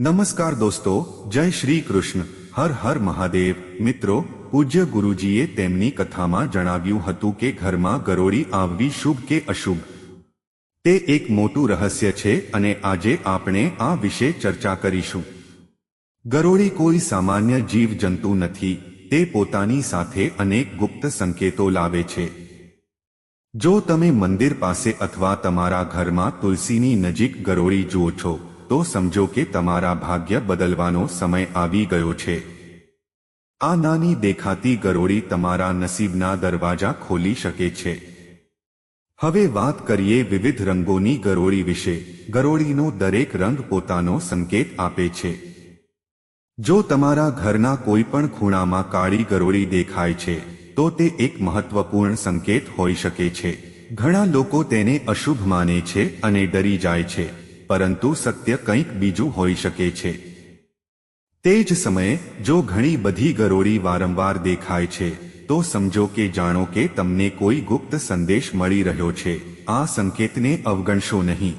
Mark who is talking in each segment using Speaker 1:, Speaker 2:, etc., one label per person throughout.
Speaker 1: નમસ્કાર દોસ્તો, જય શ્રી કૃષ્ણ. હર હર મહાદેવ. મિત્રો, પૂજ્ય ગુરુજીએ તેમની કથામાં જણાવ્યું હતું કે ઘરમાં ગરોળી આવવી શુભ કે અશુભ. તે એક મોટું રહસ્ય છે અને આજે આપણે આ વિશે ચર્ચા કરીશું. ગરોળી કોઈ સામાન્ય જીવજંતુ નથી. તે પોતાની સાથે અનેક ગુપ્ત સંકેતો લાવે છે. જો તમે મંદિર પાસે અથવા તમારા ઘરમાં તુલસીની નજીક ગરોળી જુઓ છો તો સમજો કે તમારા ભાગ્ય બદલવાનો સમય આવી ગયો છે. આ નાની દેખાતી ગરોળી તમારા નસીબના દરવાજા ખોલી શકે છે. હવે વાત કરીએ વિવિધ રંગોની ગરોળી વિશે. ગરોળીનો દરેક રંગ પોતાનો સંકેત આપે છે. જો તમારા ઘરના કોઈ પણ ખૂણામાં કાળી ગરોળી દેખાય છે, તો તે એક મહત્વપૂર્ણ સંકેત હોઈ શકે છે. ઘણા લોકો તેને અશુભ માને છે અને ડરી જાય છે. પરંતુ સત્ય કંઈક બીજું હોઈ શકે છે. તે જ સમયે, જો ઘણી બધી ગરોળી વારંવાર દેખાય છે, તો સમજો કે જાણો કે તમને કોઈ ગુપ્ત સંદેશ મળી રહ્યો છે. આ સંકેતને અવગણશો નહીં.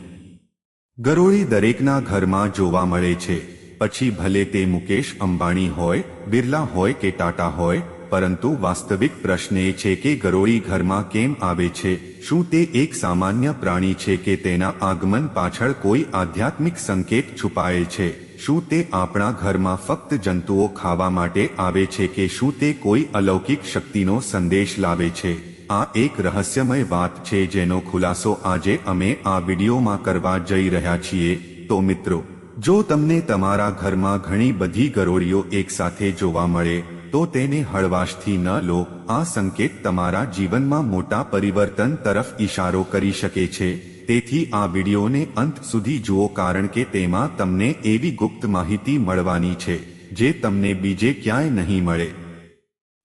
Speaker 1: ગરોળી દરેકના ઘરમાં જોવા મળે છે. પછી ભલે તે મુકેશ અંબાણી હોય, બિરલા હોય કે ટાટા હોય, પરંતુ વાસ્તવિક પ્રશ્ન એ છે કે ગરોળી ઘરમાં કેમ આવે છે? શું તે એક સામાન્ય પ્રાણી છે કે તેના આગમન પાછળ કોઈ આધ્યાત્મિક સંકેત છુપાયેલ છે? શું તે આપણા ઘરમાં ફક્ત જંતુઓ ખાવા માટે આવે છે કે શું તે કોઈ અલૌકિક શક્તિનો સંદેશ લાવે છે? આ એક રહસ્યમય વાત છે જેનો ખુલાસો આજે અમે આ વિડીયોમાં કરવા જઈ રહ્યા છીએ. તો મિત્રો, જો તમને તમારા ઘરમાં ઘણી બધી ગરોળીઓ એકસાથે જોવા મળે, તો તેને હળવાશથી ન લો. આ સંકેત તમારા જીવનમાં મોટા પરિવર્તન તરફ ઇશારો કરી શકે છે. તેથી આ વિડીયોને અંત સુધી જુઓ કારણ કે તેમાં તમને એવી ગુપ્ત માહિતી મળવાની છે, જે તમને બીજે ક્યાંય નહીં મળે.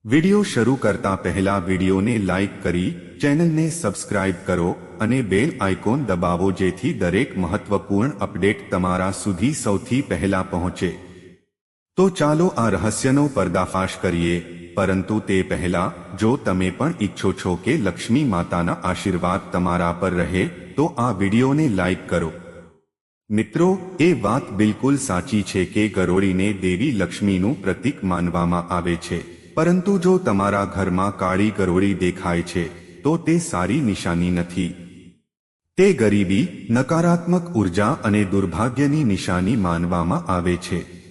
Speaker 1: વીડિયો શરૂ કરતા પહેલા વિડીયોને લાઇક કરી, ચેનલને સબસ્ક્રાઇબ કરો અને બેલ આઇકોન દબાવો જેથી દરેક મહત્વપૂર્ણ અપડેટ તમારા સુધી સૌથી પહેલા પહોંચે. તો ચાલો આ રહસ્યનો પર્દાફાશ કરીએ. પરંતુ તે પહેલા, જો તમે પણ ઈચ્છો છો કે લક્ષ્મી માતાના આશીર્વાદ તમારા પર રહે, તો આ વિડીયોને લાઈક કરો. મિત્રો, એ વાત બિલકુલ સાચી છે કે ગરોળીને દેવી લક્ષ્મીનું પ્રતીક માનવામાં આવે છે. પરંતુ જો તમારા ઘરમાં કાળી ગરોળી દેખાય છે, તો તે સારી નિશાની નથી. તે ગરીબી, નકારાત્મક ઊર્જા અને દુર્ભાગ્યની નિશાની માનવામાં આવે છે.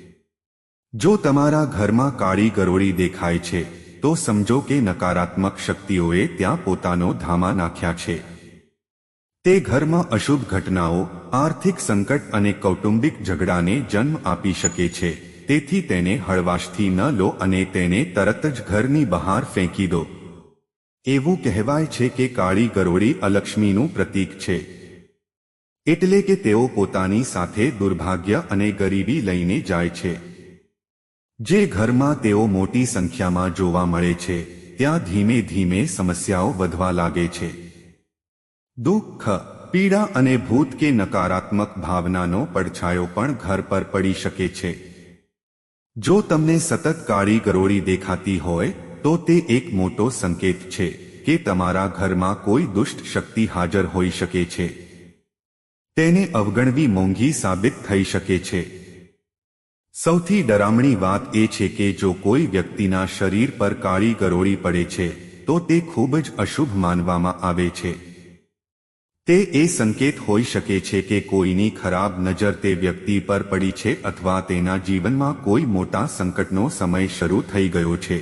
Speaker 1: જો તમારા ઘરમાં કાળી ગરોળી દેખાય છે, તો સમજો કે નકારાત્મક શક્તિઓએ ત્યાં પોતાનો ધામા નાખ્યા છે. તે ઘરમાં અશુભ ઘટનાઓ, આર્થિક સંકટ અને કૌટુંબિક ઝઘડાને જન્મ આપી શકે છે. તેથી તેને હળવાશથી ન લો અને તેને તરત જ ઘરની બહાર ફેંકી દો. એવું કહેવાય છે કે કાળી ગરોળી અલક્ષ્મીનું પ્રતીક છે. એટલે કે તેઓ પોતાની સાથે દુર્ભાગ્ય અને ગરીબી લઈને જાય છે. જે ઘરમાં તેઓ મોટી સંખ્યામાં જોવા મળે છે, ત્યાં ધીમે ધીમે સમસ્યાઓ વધવા લાગે છે. દુઃખ, પીડા અને ભૂત કે નકારાત્મક ભાવનાનો પડછાયો પણ ઘર પર પડી શકે છે. જો તમને સતત કાળી ગરોળી દેખાતી હોય, તો તે એક મોટો સંકેત છે કે તમારા ઘરમાં કોઈ દુષ્ટ શક્તિ હાજર હોઈ શકે છે. તેને અવગણવી મોંઘી સાબિત થઈ શકે છે. સૌથી ડરામણી વાત એ છે કે જો કોઈ વ્યક્તિના શરીર પર કાળી ગરોળી પડે છે, તો તે ખૂબ જ અશુભ માનવામાં આવે છે. તે એ સંકેત હોઈ શકે છે કે કોઈની ખરાબ નજર તે વ્યક્તિ પર પડી છે અથવા તેના જીવનમાં કોઈ મોટા સંકટનો સમય શરૂ થઈ ગયો છે.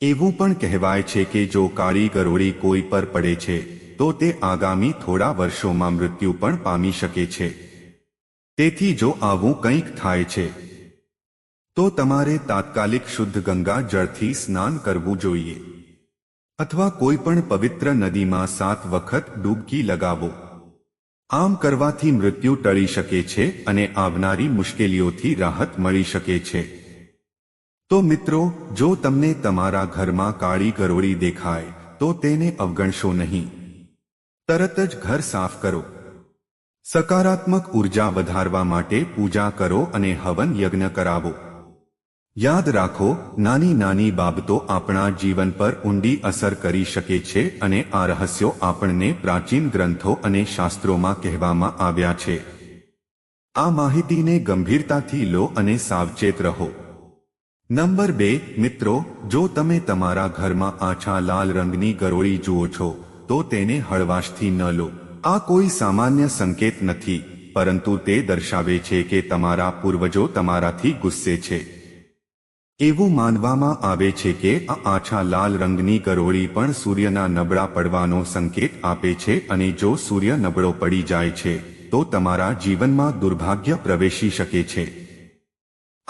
Speaker 1: એવું પણ કહેવાય છે કે જો કાળી ગરોળી કોઈ પર પડે છે, તો તે આગામી થોડા વર્ષોમાં મૃત્યુ પણ પામી શકે છે. તેથી જો આવું કંઈક થાય છે, તો તમારે તાત્કાલિક શુદ્ધ ગંગા જળથી સ્નાન કરવું જોઈએ. અથવા કોઈ પણ પવિત્ર નદીમાં સાત વખત ડૂબકી લગાવો. આમ કરવાથી મૃત્યુ ટળી શકે છે અને આવનારી મુશ્કેલીઓથી રાહત મળી શકે છે. તો મિત્રો, જો તમને તમારા ઘરમાં કાળી ગરોળી દેખાય, તો તેને અવગણશો નહીં. તરત જ ઘર સાફ કરો. સકારાત્મક ઊર્જા વધારવા માટે પૂજા કરો અને હવન યજ્ઞ કરાવો. યાદ રાખો, નાની નાની બાબતો આપણા જીવન પર ઊંડી અસર કરી શકે છે અને આ રહસ્યો આપણને પ્રાચીન ગ્રંથો અને શાસ્ત્રોમાં કહેવામાં આવ્યા છે. આ માહિતીને ગંભીરતાથી લો અને સાવચેત રહો. નંબર બે, મિત્રો, જો તમે તમારા ઘરમાં આછા લાલ રંગની ગરોળી જુઓ છો, તો તેને હળવાશથી ન લો. આ કોઈ સામાન્ય સંકેત નથી, પરંતુ તે દર્શાવે છે કે તમારા પૂર્વજો તમારાથી ગુસ્સે છે. એવું માનવામાં આવે છે કે આ આછા લાલ રંગની ગરોળી પણ સૂર્યના નબળા પડવાનો સંકેત આપે છે અને જો સૂર્ય નબળો પડી જાય છે, તો તમારા જીવનમાં દુર્ભાગ્ય પ્રવેશી શકે છે.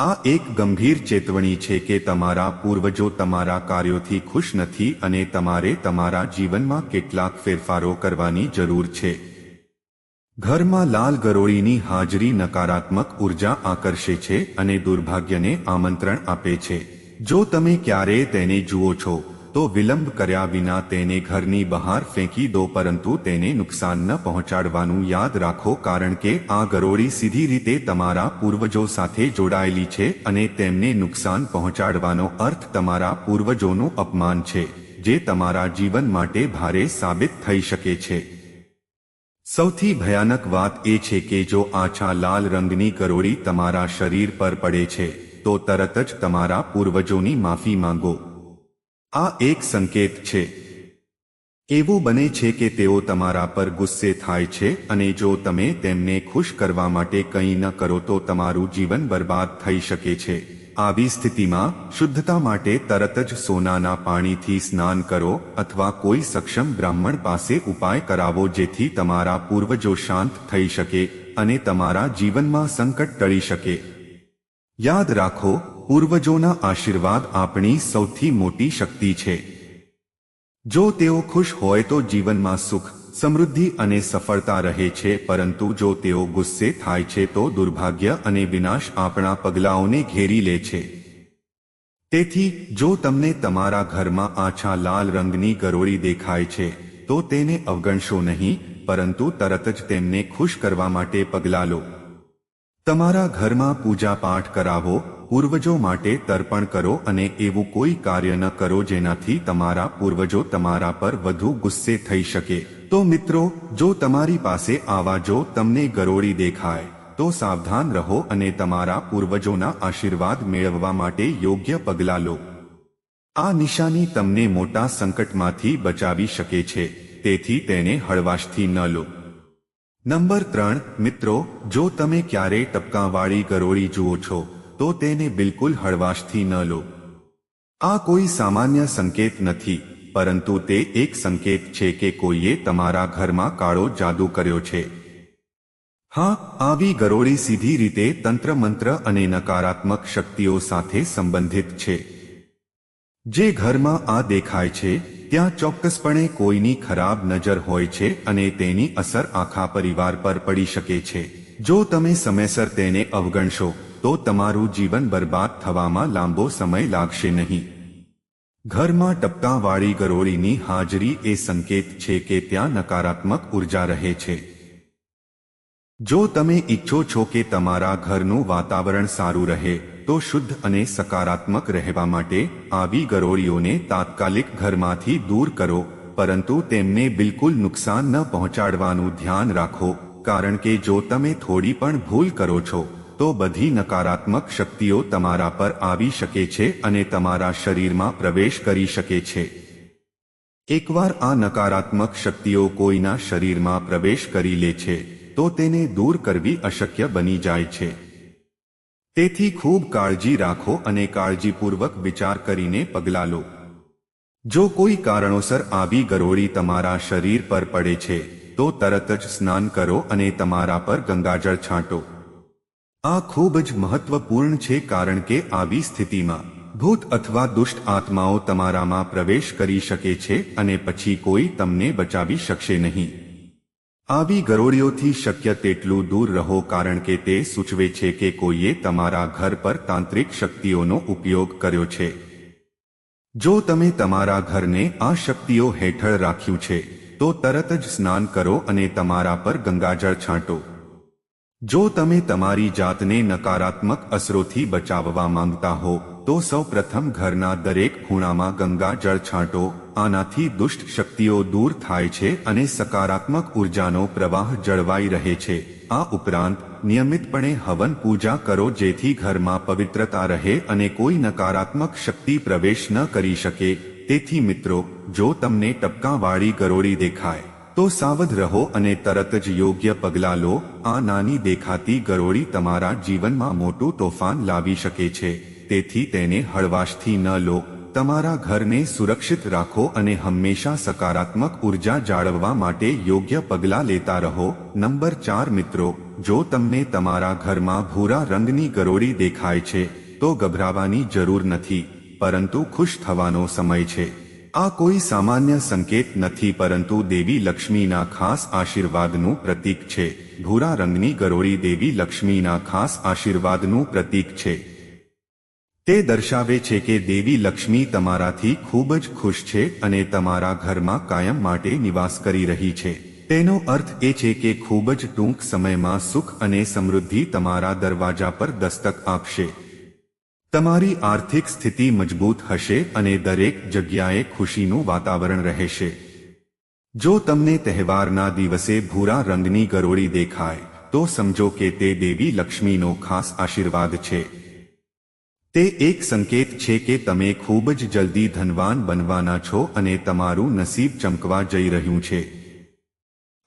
Speaker 1: આ એક ગંભીર ચેતવણી છે કે તમારા પૂર્વજો તમારા કાર્યોથી ખુશ નથી અને તમારે તમારા જીવનમાં કેટલાક ફેરફારો કરવાની જરૂર છે. ઘરમાં લાલ ગરોળીની હાજરી નકારાત્મક ઊર્જા આકર્ષે છે અને દુર્ભાગ્યને આમંત્રણ આપે છે. જો તમે ક્યારેય તેને જુઓ છો તો વિલંબ કર્યા વિના તેને ઘરની બહાર ફેંકી દો પરંતુ તેને નુકસાન ન પહોંચાડવાનું યાદ રાખો કારણ કે આ ગરોળી સીધી રીતે તમારા પૂર્વજો સાથે જોડાયેલી છે અને તેમને નુકસાન પહોંચાડવાનો અર્થ તમારા પૂર્વજોનું અપમાન છે, જે તમારા જીવન માટે ભારે સાબિત થઈ શકે છે. સૌથી ભયાનક વાત એ છે કે જો આછા લાલ રંગની ગરોળી તમારા શરીર પર પડે છે, તો તરત જ તમારા પૂર્વજોની માફી માંગો. આ એક સંકેત છે. એવું બને છે કે તેઓ તમારા પર ગુસ્સે થાય છે અને જો તમે તેમને ખુશ કરવા માટે કંઈ ન કરો તો તમારું જીવન બરબાદ થઈ શકે છે. આવી સ્થિતિમાં શુદ્ધતા માટે તરત જ સોનાના પાણીથી સ્નાન કરો અથવા કોઈ સક્ષમ બ્રાહ્મણ પાસે ઉપાય કરાવો જેથી તમારા પૂર્વજો શાંત થઈ શકે અને તમારા જીવનમાં સંકટ ટળી શકે. યાદ રાખો, પૂર્વજોના આશીર્વાદ આપણી સૌથી મોટી શક્તિ છે. જો તેઓ ખુશ હોય તો જીવનમાં સુખ, સમૃદ્ધિ અને સફળતા રહે છે, પરંતુ જો તેઓ ગુસ્સે થાય છે તો દુર્ભાગ્ય અને વિનાશ આપણા પગલાઓને ઘેરી લે છે. તેથી, જો તમને તમારા ઘરમાં આછા લાલ રંગની ગરોળી દેખાય છે, તો તેને અવગણશો નહીં, પરંતુ તરત જ તેમને ખુશ કરવા માટે પગલાં લો. તમારા ઘરમાં પૂજા પાઠ કરાવો, પૂર્વજો માટે તર્પણ કરો અને એવું કોઈ કાર્ય ન કરો જેનાથી તમારા પૂર્વજો તમારા પર વધુ ગુસ્સે થઈ શકે. તો મિત્રો, જો તમારી પાસે આવા જો તમને ગરોળી દેખાય, તો સાવધાન રહો અને તમારા પૂર્વજોના આશીર્વાદ મેળવવા માટે યોગ્ય પગલાં લો. આ નિશાની તમને મોટા સંકટમાંથી બચાવી શકે છે, તેથી તેને હળવાશથી ન લો. નંબર ત્રણ, મિત્રો, જો તમે ક્યારેય ટપકાવાળી ગરોળી જુઓ છો, તો તેને બિલકુલ હળવાશથી ન લો. આ કોઈ સામાન્ય સંકેત નથી, પરંતુ તે એક સંકેત છે કે કોઈએ તમારા ઘરમાં કાળો જાદુ કર્યો છે. હા, આવી ગરોળી સીધી રીતે તંત્ર મંત્ર અને નકારાત્મક શક્તિઓ સાથે સંબંધિત છે. જે ઘરમાં આ દેખાય છે ત્યાં ચોક્કસપણે કોઈની ખરાબ નજર હોય છે અને તેની અસર આખા પરિવાર પર પડી શકે છે. જો તમે સમયસર તેને અવગણશો, તો તમારું જીવન બરબાદ થવામાં લાંબો સમય લાગશે નહીં. ઘરમાં ટપકાવાળી ગરોળીની હાજરી એ સંકેત છે કે ત્યાં નકારાત્મક ઊર્જા રહે છે. જો તમે ઈચ્છો છો કે તમારા ઘરનું વાતાવરણ સારું રહે, તો શુદ્ધ અને સકારાત્મક રહેવા માટે આવી ગરોળીઓને તાત્કાલિક ઘરમાંથી દૂર કરો, પરંતુ તેમને બિલકુલ નુકસાન ન પહોંચાડવાનું ધ્યાન રાખો, કારણ કે જો તમે થોડી પણ ભૂલ કરો છો, તો બધી નકારાત્મક શક્તિઓ તમારા પર આવી શકે છે અને તમારા શરીરમાં પ્રવેશ કરી શકે છે. એકવાર આ નકારાત્મક શક્તિઓ કોઈના શરીરમાં પ્રવેશ કરી લે છે તો તેને દૂર કરવી અશક્ય બની જાય છે. તેથી ખૂબ કાળજી રાખો અને કાળજીપૂર્વક વિચાર કરીને પગલાં લો. જો કોઈ કારણોસર આવી ગરોળી તમારા શરીર પર પડે છે, તો તરત જ સ્નાન કરો અને તમારા પર ગંગાજળ છાંટો. આ ખૂબ જ મહત્વપૂર્ણ છે કારણ કે આવી સ્થિતિમાં ભૂત અથવા દુષ્ટ આત્માઓ તમારામાં પ્રવેશ કરી શકે છે અને પછી કોઈ તમને બચાવી શકશે નહીં. આવી ગરોળીઓથી શક્ય તેટલું દૂર રહો કારણ કે તે સૂચવે છે કે કોઈએ તમારા ઘર પર તાંત્રિક શક્તિઓનો ઉપયોગ કર્યો છે. જો તમે તમારા ઘરને આ શક્તિઓ હેઠળ રાખ્યું છે, તો તરત જ સ્નાન કરો અને તમારા પર ગંગાજળ છાંટો. જો તમે તમારી જાતને નકારાત્મક અસરોથી બચાવવા માંગતા હો, તો સૌપ્રથમ ઘરના દરેક ખૂણામાં ગંગા જળ છાંટો. આનાથી દુષ્ટ શક્તિઓ દૂર થાય છે અને સકારાત્મક ઉર્જાનો પ્રવાહ જળવાઈ રહે છે. આ ઉપરાંત, નિયમિતપણે હવન પૂજા કરો જેથી ઘરમાં પવિત્રતા રહે અને કોઈ નકારાત્મક શક્તિ પ્રવેશ ન કરી શકે. તેથી મિત્રો, જો તમને ટપકાવાળી ગરોળી દેખાય, તો સાવધ રહો અને તરત જ યોગ્ય પગલાં લો. આ નાની દેખાતી ગરોળી તમારા જીવનમાં મોટું તોફાન લાવી શકે છે. તેથી તેને હળવાશથી ન લો. તમારા ઘરને સુરક્ષિત રાખો અને હંમેશા સકારાત્મક ઊર્જા જાળવવા માટે યોગ્ય પગલાં લેતા રહો. નંબર ચાર મિત્રો, જો તમને તમારા ઘરમાં ભૂરા રંગની ગરોળી દેખાય છે, તો ગભરાવાની જરૂર નથી, પરંતુ ખુશ થવાનો સમય છે. આ કોઈ સામાન્ય સંકેત નથી, પરંતુ દેવી લક્ષ્મીના ખાસ આશીર્વાદનું પ્રતીક છે. ભૂરા રંગની ગરોળી દેવી લક્ષ્મીના ખાસ આશીર્વાદનું પ્રતીક છે. તે દર્શાવે છે કે દેવી લક્ષ્મી તમારાથી ખૂબ જ ખુશ છે અને તમારા ઘરમાં કાયમ માટે નિવાસ કરી રહી છે. તેનો અર્થ એ છે કે ખૂબ જ ટૂંક સમયમાં સુખ અને સમૃદ્ધિ તમારા દરવાજા પર દસ્તક આપશે. તમારી આર્થિક સ્થિતિ મજબૂત હશે અને દરેક જગ્યાએ ખુશીનું વાતાવરણ રહેશે. જો તમને તહેવારના દિવસે ભૂરા રંગની ગરોળી દેખાય, તો સમજો કે તે દેવી લક્ષ્મીનો ખાસ આશીર્વાદ છે. તે એક સંકેત છે કે તમે ખૂબ જ જલ્દી ધનવાન બનવાના છો અને તમારું નસીબ ચમકવા જઈ રહ્યું છે.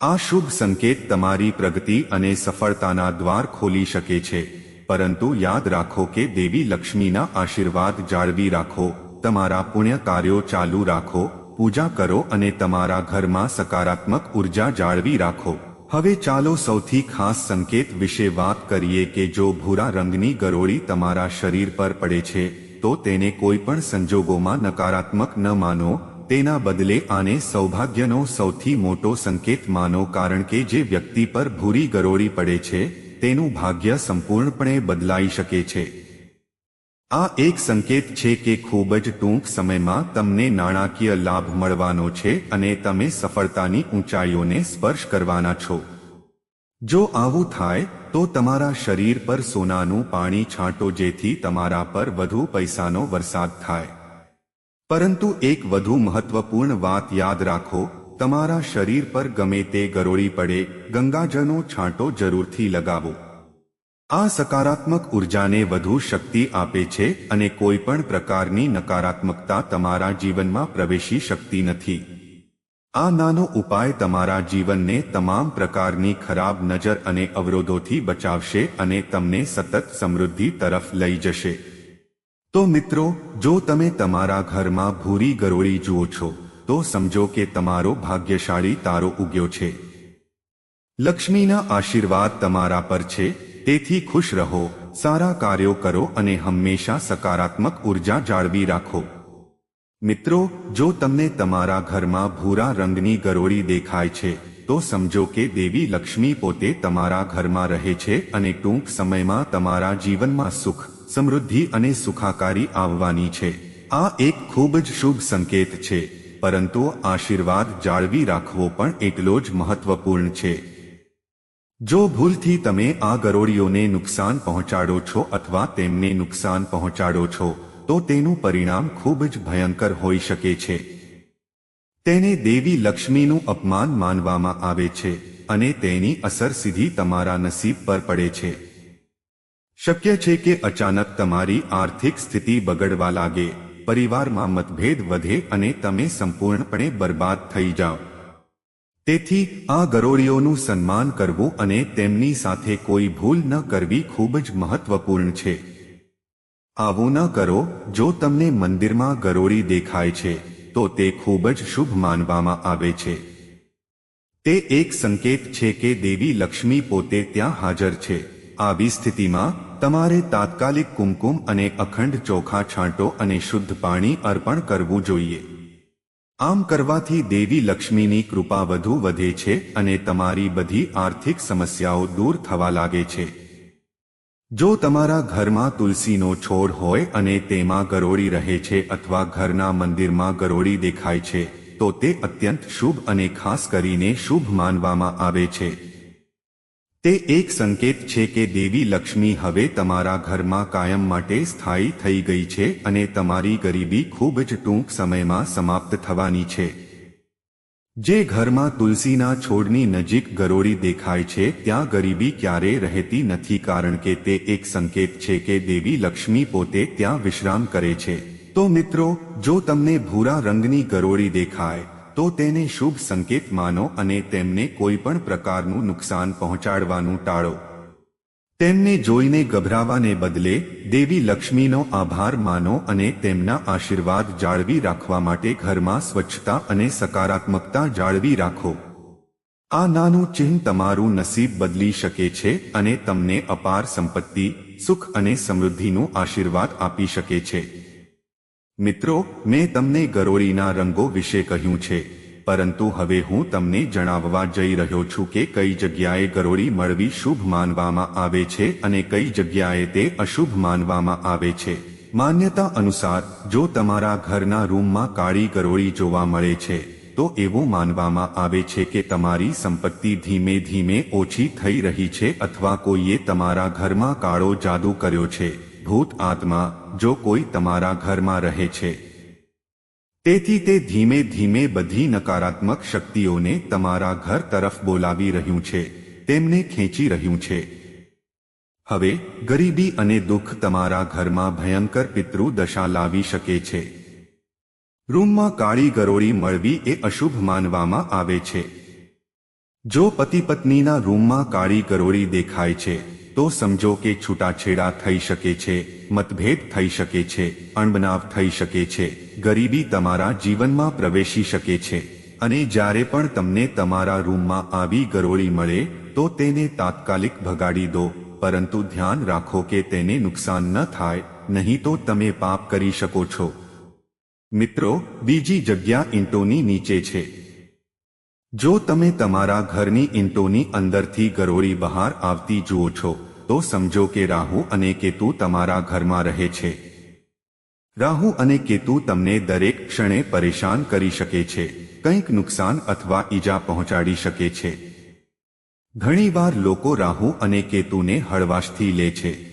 Speaker 1: આ શુભ સંકેત તમારી પ્રગતિ અને સફળતાના દ્વાર ખોલી શકે છે. પરંતુ યાદ રાખો કે દેવી લક્ષ્મીના આશીર્વાદ જાળવી રાખો, તમારા પુણ્ય કાર્યો ચાલુ રાખો, પૂજા કરો અને તમારા ઘરમાં સકારાત્મક ઊર્જા જાળવી રાખો. હવે ચાલો સૌથી ખાસ સંકેત વિશે વાત કરીએ કે જો ભૂરા રંગની ગરોળી તમારા શરીર પર પડે છે, તો તેને કોઈ પણ સંજોગોમાં નકારાત્મક ન માનો. તેના બદલે આને સૌભાગ્યનો સૌથી મોટો સંકેત માનો કારણ કે જે વ્યક્તિ પર ભૂરી ગરોળી પડે છે, તેનું ભાગ્ય સંપૂર્ણપણે બદલાઈ શકે છે. આ એક સંકેત છે કે ખૂબ જ ટૂંક સમયમાં તમને નાણાકીય લાભ મળવાનો છે અને તમે સફળતાની ઊંચાઈઓને સ્પર્શ કરવાના છો. જો આવું થાય, તો તમારા શરીર પર સોનાનું પાણી છાંટો જેથી તમારા પર વધુ પૈસાનો વરસાદ થાય. પરંતુ એક વધુ મહત્વપૂર્ણ વાત યાદ રાખો, તમારા શરીર પર ગમે તે ગરોળી પડે ગંગાજનો છાંટો જરૂરથી લગાવો. આ સકારાત્મક ઉર્જાને વધુ શક્તિ આપે છે અને કોઈ પણ પ્રકારની નકારાત્મકતા તમારા જીવનમાં પ્રવેશી શકતી નથી. આ નાનો ઉપાય તમારા જીવનને તમામ પ્રકારની ખરાબ નજર અને અવરોધોથી બચાવશે અને તમને સતત સમૃદ્ધિ તરફ લઈ જશે. તો મિત્રો, જો તમે તમારા ઘરમાં ભૂરી ગરોળી જુઓ છો, તો સમજો કે તમારો ભાગ્યશાળી તારો ઉગ્યો છે. લક્ષ્મીના આશીર્વાદ તમારા પર છે. તેથી ખુશ રહો, સારા કાર્યો કરો અને હંમેશા સકારાત્મક ઊર્જા જાળવી રાખો. મિત્રો, જો તમને તમારા ઘરમાં ભૂરા રંગની ગરોળી દેખાય છે, તો સમજો કે દેવી લક્ષ્મી પોતે તમારા ઘરમાં રહે છે અને ટૂંક સમયમાં તમારા જીવનમાં સુખ, સમૃદ્ધિ અને સુખાકારી આવવાની છે. આ એક ખૂબ જ શુભ સંકેત છે, પરંતુ આશીર્વાદ જાળવી રાખવો પણ એટલો જ મહત્વપૂર્ણ છે. જો ભૂલથી તમે આ ગરોળીઓને નુકસાન પહોંચાડો છો અથવા તેમને નુકસાન પહોંચાડો છો, તો તેનું પરિણામ ખૂબ જ ભયંકર હોઈ શકે છે. તેને દેવી લક્ષ્મીનું અપમાન માનવામાં આવે છે અને તેની અસર સીધી તમારા નસીબ પર પડે છે. શક્ય છે કે અચાનક તમારી આર્થિક સ્થિતિ બગડવા લાગે, પરિવારમાં મતભેદ વધે અને તમે સંપૂર્ણપણે બરબાદ થઈ જાઓ. તેથી આ ગરોળીઓનું સન્માન કરવું અને તેમની સાથે કોઈ ભૂલ ન કરવી ખૂબ જ મહત્વપૂર્ણ છે. આવું ન કરો, જો તમને મંદિરમાં ગરોળી દેખાય છે, તો તે ખૂબ જ શુભ માનવામાં આવે છે. તે એક સંકેત છે કે દેવી લક્ષ્મી પોતે ત્યાં હાજર છે. આવી સ્થિતિમાં, તમારે તાત્કાલિક કુમકુમ અને અખંડ ચોખા છાંટો અને શુદ્ધ પાણી અર્પણ કરવું જોઈએ. આમ કરવાથી દેવી લક્ષ્મીની કૃપા વધુ વધે છે અને તમારી બધી આર્થિક સમસ્યાઓ દૂર થવા લાગે છે. જો તમારા ઘરમાં તુલસીનો છોડ હોય અને તેમાં ગરોળી રહે છે અથવા ઘરના મંદિરમાં ગરોળી દેખાય છે, તો તે અત્યંત શુભ અને ખાસ કરીને શુભ માનવામાં આવે છે. તે એક સંકેત છે કે દેવી લક્ષ્મી હવે તમારા ઘરમાં કાયમ માટે સ્થાયી થઈ ગઈ છે અને તમારી ગરીબી ખૂબ જ ટૂંક સમયમાં સમાપ્ત થવાની છે. જે ઘરમાં તુલસીના છોડની નજીક ગરોળી દેખાય છે, ત્યાં ગરીબી ક્યારે રહેતી નથી કારણ કે તે એક સંકેત છે કે દેવી લક્ષ્મી પોતે ત્યાં વિશ્રામ કરે છે. તો મિત્રો, જો તમને ભૂરા રંગની ગરોળી દેખાય તો તેને શુભ સંકેત માનો અને તેમને કોઈ પણ પ્રકારનું નુકસાન પહોંચાડવાનું ટાળો. તેમને જોઈને ગભરાવાને બદલે દેવી લક્ષ્મીનો આભાર માનો અને તેમના આશીર્વાદ જાળવી રાખવા માટે ઘરમાં સ્વચ્છતા અને સકારાત્મકતા જાળવી રાખો. આ નાનું ચિહ્ન તમારું નસીબ બદલી શકે છે અને તમને અપાર સંપત્તિ, સુખ અને સમૃદ્ધિનું આશીર્વાદ આપી શકે છે. મિત્રો, મેં તમને ગરોળીના રંગો વિશે કહ્યું છે, પરંતુ હવે હું તમને જણાવવા જઈ રહ્યો છું કે કઈ જગ્યાએ ગરોળી મળવી શુભ માનવામાં આવે છે અને કઈ જગ્યાએ તે અશુભ માનવામાં આવે છે. માન્યતા અનુસાર, જો તમારા ઘરના રૂમમાં કાળી ગરોળી જોવા મળે છે, તો એવું માનવામાં આવે છે કે તમારી સંપત્તિ ધીમે ધીમે ઓછી થઈ રહી છે અથવા કોઈએ તમારા ઘરમાં કાળો જાદુ કર્યો છે. ભૂત આત્મા જો કોઈ તમારા ઘરમાં રહે છે. તેથી તે ધીમે ધીમે બધી નકારાત્મક શક્તિઓને તમારા ઘર તરફ બોલાવી રહ્યું છે, તેમને ખેંચી રહ્યું છે. હવે, ગરીબી અને દુઃખ તમારા ઘરમાં ભયંકર પિતૃ દશા લાવી શકે છે. રૂમમાં કાળી ગરોળી મળવી એ અશુભ માનવામાં આવે છે. જો પતિ પત્નીના રૂમમાં કાળી ગરોળી દેખાય છે તો સમજો કે છૂટાછેડા થઈ શકે છે, મતભેદ થઈ શકે છે, અણબનાવ થઈ શકે છે. ગરીબી તમારા જીવનમાં પ્રવેશી શકે છે. અને જ્યારે પણ તમને તમારા રૂમમાં આવી ગરોળી મળે, તો તેને તાત્કાલિક ભગાડી દો. પરંતુ ધ્યાન રાખો કે તેને નુકસાન ન થાય, નહીં તો તમે પાપ કરી શકો છો. મિત્રો, બીજી જગ્યા ઈંટોની નીચે છે. જો તમે તમારા ઘરની ઈંટોની અંદરથી ગરોળી બહાર આવતી જુઓ છો, તો સમજો કે રાહુ અને કેતુ તમારા ઘરમાં રહે છે. રાહુ અને કેતુ તમને દરેક ક્ષણે પરેશાન કરી શકે છે, કંઈક નુકસાન અથવા ઈજા પહોંચાડી શકે છે. ઘણીવાર લોકો રાહુ અને કેતુને હળવાશથી લે છે.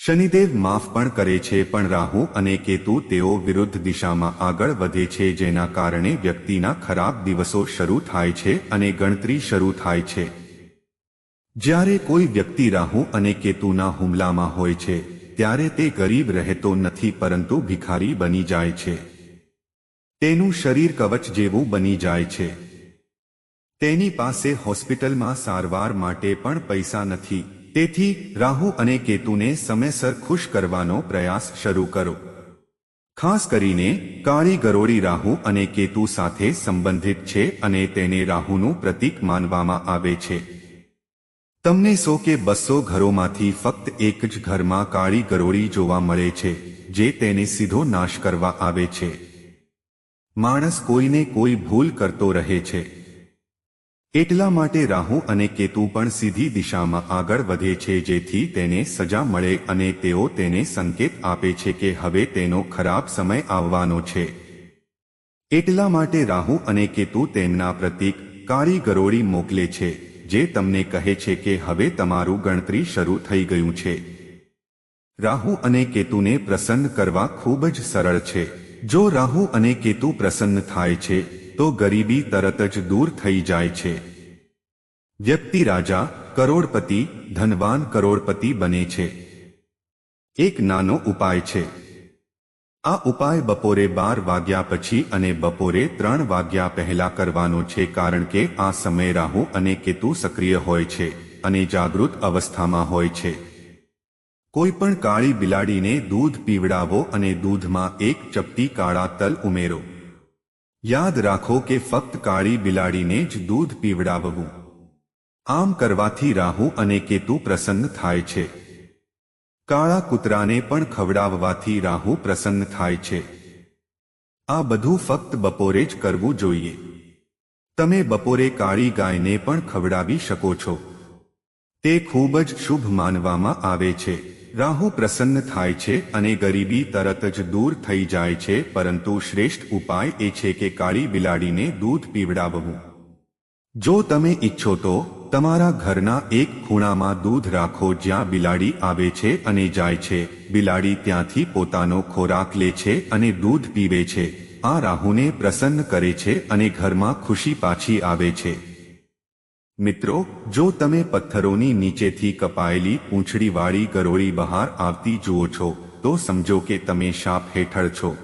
Speaker 1: શનિદેવ માફ પણ કરે છે, પણ રાહુ અને કેતુ તેઓ વિરુદ્ધ દિશામાં આગળ વધે છે, જેના કારણે વ્યક્તિના ખરાબ દિવસો શરૂ થાય છે અને ગણતરી શરૂ થાય છે. જ્યારે કોઈ વ્યક્તિ રાહુ અને કેતુના હુમલામાં હોય છે, ત્યારે તે ગરીબ રહેતો નથી પરંતુ ભિખારી બની જાય છે. તેનું શરીર કવચ જેવું બની જાય છે. તેની પાસે હોસ્પિટલમાં સારવાર માટે પણ પૈસા નથી. તેથી રાહુ અને કેતુને સમયસર ખુશ કરવાનો પ્રયાસ શરૂ કરો. ખાસ કરીને કાળી ગરોળી રાહુ અને કેતુ સાથે સંબંધિત છે અને તેને રાહુનું પ્રતીક માનવામાં આવે છે. તમને સો કે બસો ઘરોમાંથી ફક્ત એક જ ઘરમાં કાળી ગરોળી જોવા મળે છે, જે તેને સીધો નાશ કરવા આવે છે. માણસ કોઈને કોઈ ભૂલ કરતો રહે છે. એટલા માટે રાહુ અને કેતુ પણ સીધી દિશામાં આગળ વધે છે, જેથી તેને સજા મળે અને તેઓ તેને સંકેત આપે છે કે હવે તેનો ખરાબ સમય આવવાનો છે. એટલા માટે રાહુ અને કેતુ તેમના પ્રતીક કાળી ગરોળી મોકલે છે, જે તમને કહે છે કે હવે તમારું ગણતરી શરૂ થઈ ગયું છે. રાહુ અને કેતુને પ્રસન્ન કરવા ખૂબ જ સરળ છે. જો રાહુ અને કેતુ પ્રસન્ન થાય છે તો ગરીબી તરત જ દૂર થઈ જાય છે. વ્યક્તિ રાજા, કરોડપતિ, ધનવાન કરોડપતિ બને છે. એક નાનો ઉપાય છે. આ ઉપાય બપોરે બાર વાગ્યા પછી અને બપોરે ત્રણ વાગ્યા પહેલા કરવાનો છે કારણ કે આ સમય રાહુ અને કેતુ સક્રિય હોય છે અને જાગૃત અવસ્થામાં હોય છે. કોઈ પણ કાળી બિલાડીને દૂધ પીવડાવો અને દૂધમાં એક ચપટી કાળા તલ ઉમેરો. યાદ રાખો કે ફક્ત કાળી બિલાડીને જ દૂધ પીવડાવવું. આમ કરવાથી રાહુ અને કેતુ પ્રસન્ન થાય છે. કાળા કૂતરાને પણ ખવડાવવાથી રાહુ પ્રસન્ન થાય છે. આ બધું ફક્ત બપોરે જ કરવું જોઈએ. તમે બપોરે કાળી ગાયને પણ ખવડાવી શકો છો. તે ખૂબ જ શુભ માનવામાં આવે છે. રાહુ પ્રસન્ન થાય છે અને ગરીબી તરત જ દૂર થઈ જાય છે, પરંતુ શ્રેષ્ઠ ઉપાય એ છે કે કાળી બિલાડીને દૂધ પીવડાવવું. જો તમે ઈચ્છો તો, તમારા ઘરના એક ખૂણામાં દૂધ રાખો જ્યાં બિલાડી આવે છે અને જાય છે. બિલાડી ત્યાંથી પોતાનો ખોરાક લે છે અને દૂધ પીવે છે. આ રાહુને પ્રસન્ન કરે છે અને ઘરમાં ખુશી પાછી આવે છે. મિત્રો, જો તમે પથ્થરોની નીચેથી કપાયેલી પૂંછડીવાળી ગરોળી બહાર આવતી જુઓ છો, તો સમજો કે તમે શાપ હેઠળ છો.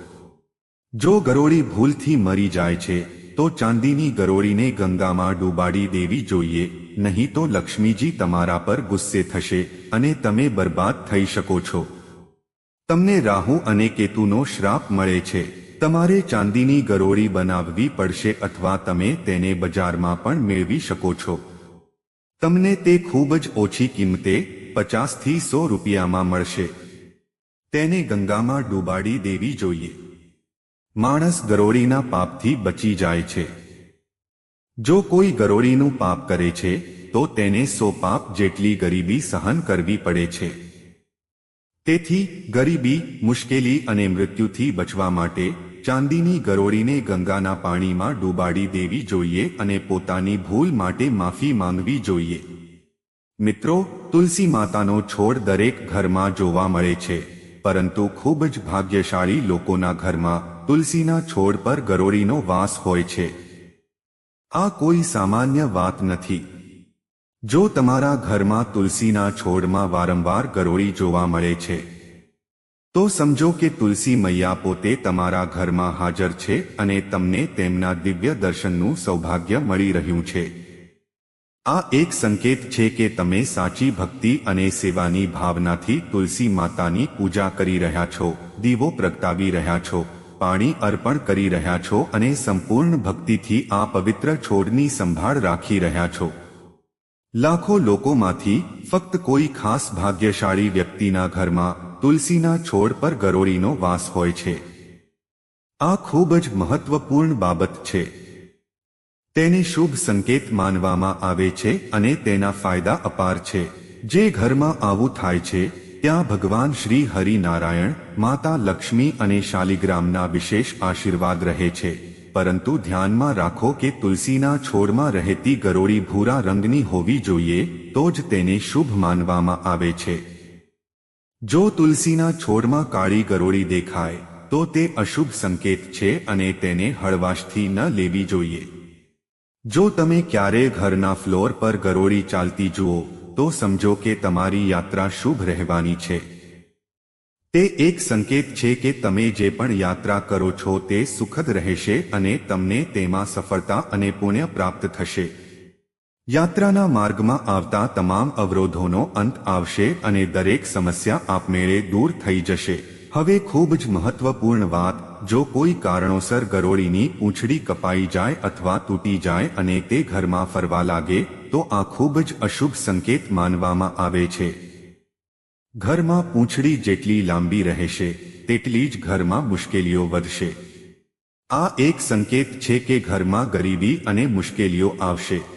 Speaker 1: જો ગરોળી ભૂલથી મરી જાય છે, તો ચાંદીની ગરોળીને ગંગામાં ડૂબાડી દેવી જોઈએ, નહીં તો લક્ષ્મીજી તમારા પર ગુસ્સે થશે અને તમે બરબાદ થઈ શકો છો. તમને રાહુ અને કેતુનો શ્રાપ મળે છે. તમારે ચાંદીની ગરોળી બનાવવી પડશે અથવા તમે તેને બજારમાં પણ મેળવી શકો છો. તમને તે ખૂબ જ ઓછી કિંમતે પચાસથી સો રૂપિયામાં મળશે. તેને ગંગામાં ડૂબાડી દેવી જોઈએ. માણસ ગરોળીના પાપથી બચી જાય છે. જો કોઈ ગરોળીનું પાપ કરે છે, તો તેને સો પાપ જેટલી ગરીબી સહન કરવી પડે છે. તેથી ગરીબી મુશ્કેલી અને મૃત્યુથી બચવા માટે ચાંદીની ગરોળીને ગંગાના પાણીમાં ડૂબાડી દેવી જોઈએ અને પોતાની ભૂલ માટે માફી માંગવી જોઈએ. મિત્રો, તુલસી માતાનો છોડ દરેક ઘરમાં જોવા મળે છે, પરંતુ ખૂબ જ ભાગ્યશાળી લોકોના ઘરમાં તુલસીના છોડ પર ગરોળીનો વાસ હોય છે. આ કોઈ સામાન્ય વાત નથી. જો તમારા ઘરમાં તુલસીના છોડમાં વારંવાર ગરોળી જોવા મળે છે તો સમજો કે તુલસી મૈયા પોતે તમારા ઘરમાં હાજર છે અને તમને તેમના દિવ્ય દર્શનનું સૌભાગ્ય મળી રહ્યું છે. આ એક સંકેત છે કે તમે સાચી ભક્તિ અને સેવાની ભાવનાથી તુલસી માતાની પૂજા કરી રહ્યા છો, દીવો પ્રગટાવી રહ્યા છો, પાણી અર્પણ કરી રહ્યા છો અને સંપૂર્ણ ભક્તિથી આ પવિત્ર છોડની સંભાળ રાખી રહ્યા છો. લાખો લોકોમાંથી ફક્ત કોઈ ખાસ ભાગ્યશાળી વ્યક્તિના ઘરમાં તુલસીના છોડ પર ગરોળીનો વાસ હોય છે. આ ખૂબ જ મહત્વપૂર્ણ બાબત છે. તેને શુભ સંકેત માનવામાં આવે છે અને તેના ફાયદા અપાર છે. જે ઘરમાં આવું થાય છે, ત્યાં ભગવાન શ્રી હરિનારાયણ, માતા લક્ષ્મી અને શાલિગ્રામના વિશેષ આશીર્વાદ રહે છે. પરંતુ ધ્યાનમાં રાખો કે તુલસીના છોડમાં રહેતી ગરોળી ભૂરા રંગની હોવી જોઈએ, તો જ તેને શુભ માનવામાં આવે છે. જો તુલસીના છોડમાં કાળી ગરોળી દેખાય, તો તે અશુભ સંકેત છે અને તેને હળવાશથી ન લેવી જોઈએ. જો તમે ક્યારે ઘરના ફ્લોર પર ગરોળી ચાલતી જુઓ, તો સમજો કે તમારી યાત્રા શુભ રહેવાની છે. તે એક સંકેત છે કે તમે જે પણ યાત્રા કરો છો તે સુખદ રહેશે અને તમને તેમાં સફળતા અને પુણ્ય પ્રાપ્ત થશે. યાત્રાના માર્ગમાં આવતા તમામ અવરોધોનો અંત આવશે અને દરેક સમસ્યા આપમેળે દૂર થઈ જશે. હવે ખૂબ જ મહત્વપૂર્ણ વાત, જો કોઈ કારણોસર ગરોળીની પૂંછડી કપાઈ જાય અથવા તૂટી જાય અને તે ઘરમાં ફરવા લાગે, તો આ ખૂબ જ અશુભ સંકેત માનવામાં આવે છે. ઘરમાં પૂંછડી જેટલી લાંબી રહેશે, તેટલી જ ઘરમાં મુશ્કેલીઓ વધશે. આ એક સંકેત છે કે ઘરમાં ગરીબી અને મુશ્કેલીઓ આવશે.